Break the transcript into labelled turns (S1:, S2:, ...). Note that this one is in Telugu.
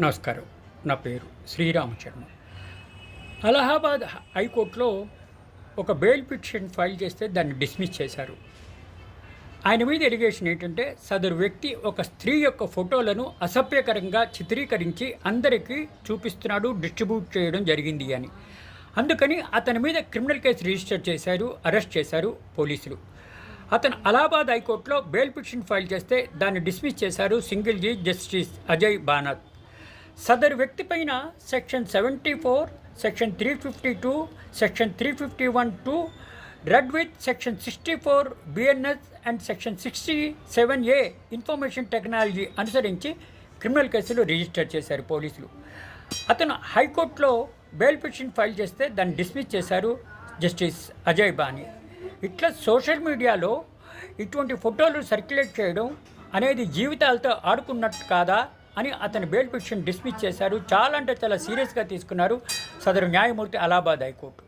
S1: నమస్కారం. నా పేరు శ్రీరామచర్మ అలహాబాద్ హైకోర్టులో ఒక బెయిల్ పిటిషన్ ఫైల్ చేస్తే దాన్ని డిస్మిస్ చేశారు. ఆయన మీద ఎలిగేషన్ ఏంటంటే సదరు వ్యక్తి ఒక స్త్రీ యొక్క ఫోటోలను అసభ్యకరంగా చిత్రీకరించి అందరికీ చూపిస్తున్నాడు డిస్ట్రిబ్యూట్ చేయడం జరిగింది అని. అందుకని అతని మీద క్రిమినల్ కేసు రిజిస్టర్ చేశారు అరెస్ట్ చేశారు పోలీసులు. అతను అలహాబాద్ హైకోర్టులో బెయిల్ పిటిషన్ ఫైల్ చేస్తే దాన్ని డిస్మిస్ చేశారు సింగిల్ జీ జస్టిస్ అజయ్ బానాథ్ సదరు వ్యక్తి పైన section seventy four section three fifty two section three fifty one two read with section sixty four BNS and section sixty seven A information technology అనుసరించి క్రిమినల్ కేసులు రిజిస్టర్ చేశారు పోలీసులు. అతను హైకోర్టులో బెయిల్ పిటిషన్ ఫైల్ చేస్తే దాన్ని డిస్మిస్ చేశారు జస్టిస్ అజయ్ బాని ఇట్లా సోషల్ మీడియాలో ఇటువంటి ఫోటోలు సర్క్యులేట్ చేయడం అనేది జీవితాలతో ఆడుకున్నట్టు కాదా? అని అతని బెయిల్ పిటిషన్ డిస్మిస్ చేశారు. చాలా అంటే చాలా సీరియస్గా తీసుకున్నారు. సదరు న్యాయమూర్తి అలహాబాద్ హైకోర్టు.